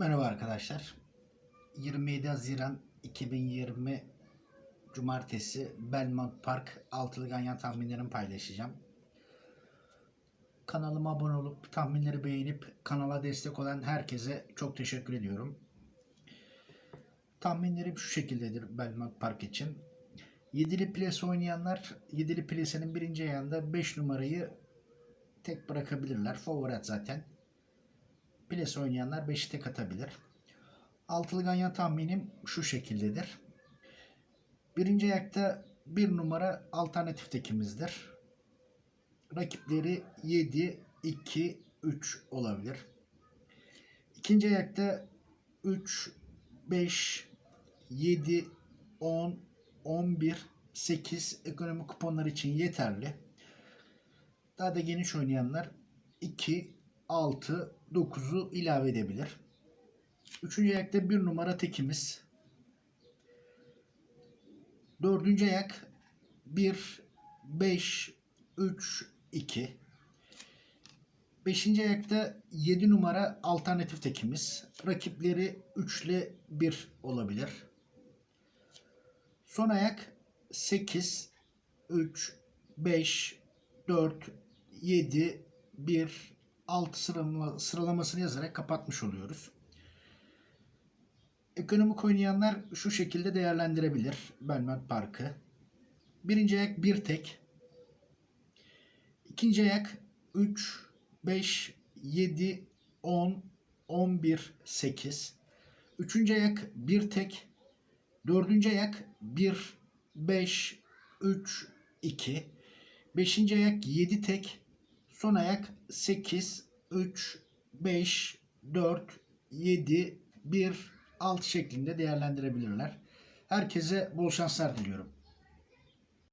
Merhaba arkadaşlar. 27 Haziran 2020 Cumartesi Belmont Park altılı ganyan tahminlerimi paylaşacağım. Kanalıma abone olup tahminleri beğenip kanala destek olan herkese çok teşekkür ediyorum. Tahminlerim şu şekildedir Belmont Park için. Yedili ples oynayanlar yedili plesenin birinci ayağında 5 numarayı tek bırakabilirler. Favorit zaten. Ples oynayanlar 5'i tek atabilir. Altılı ganyan tahminim şu şekildedir. Birinci ayakta bir numara alternatif tekimizdir. Rakipleri 7, 2, 3 olabilir. İkinci ayakta 3, 5, 7, 10, 11, 8 ekonomi kuponları için yeterli. Daha da geniş oynayanlar 2, 6, 9'u ilave edebilir. Üçüncü ayakta bir numara tekimiz. Dördüncü ayak 1, 5, 3, 2. Beşinci ayakta 7 numara alternatif tekimiz. Rakipleri 3 ile 1 olabilir. Son ayak 8, 3, 5, 4, 7, 1, 6 sıralama, sıralamasını yazarak kapatmış oluyoruz. Ekonomik oynayanlar şu şekilde değerlendirebilir Belmont Park'ı. Birinci ayak bir tek. İkinci ayak 3, 5, 7, 10, 11, 8. Üçüncü ayak bir tek. Dördüncü ayak 1, 5, 3, 2. Beşinci ayak 7 tek. Son ayak 8, 3, 5, 4, 7, 1, 6 şeklinde değerlendirebilirler. Herkese bol şanslar diliyorum.